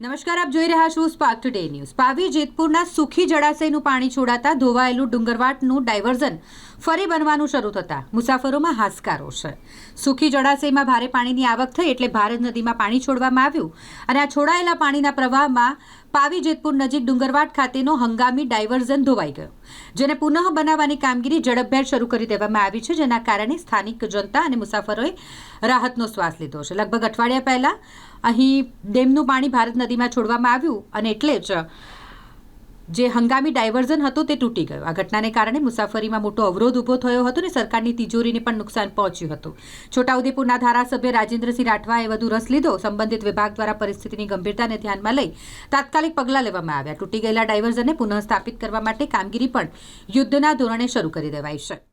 નમસ્કાર, આપ જોઈ રહ્યા છો સ્પાર્ક ટુડે ન્યૂઝ પાવી, જેતપુરના સુખી જળાશયનું પાણી છોડાતા ધોવાયેલું ડુંગરવાટનું ડાયવર્ઝન ફરી બનવાનું શરૂ થતાં મુસાફરોમાં હાશકારો છે સુખી જળાશયમાં ભારે પાણીની આવક થઈ એટલે ભારત નદીમાં પાણી છોડવામાં આવ્યું અને આ છોડાયેલા પાણીના પ્રવાહમાં પાવી જેતપુર નજીક ડુંગરવાટ ખાતેનો હંગામી ડાયવર્ઝન ધોવાઈ ગયો, જેને પુનઃ બનાવવાની કામગીરી ઝડપભેર શરૂ કરી દેવામાં આવી છે, જેના કારણે સ્થાનિક જનતા અને મુસાફરોએ રાહતનો શ્વાસ લીધો છે. લગભગ અઠવાડિયા પહેલા અહીં ડેમનું પાણી ભારત નદીમાં છોડવામાં આવ્યું અને એટલે જ જે હંગામી ડાયવર્ઝન હતો તે તૂટી ગયો. આ ઘટનાને કારણે મુસાફરીમાં મોટો અવરોધ ઊભો થયો હતો અને સરકારની તિજોરીને પણ નુકસાન પહોંચ્યું હતું. છોટાઉદેપુરના ધારાસભ્ય રાજેન્દ્રસિંહ રાઠવાએ વધુ રસ લીધો. સંબંધિત વિભાગ દ્વારા પરિસ્થિતિની ગંભીરતાને ધ્યાનમાં લઈ તાત્કાલિક પગલાં લેવામાં આવ્યા. તૂટી ગયેલા ડાયવર્ઝનને પુનઃ સ્થાપિત કરવા માટે કામગીરી પણ યુદ્ધના ધોરણે શરૂ કરી દેવાઈ છે.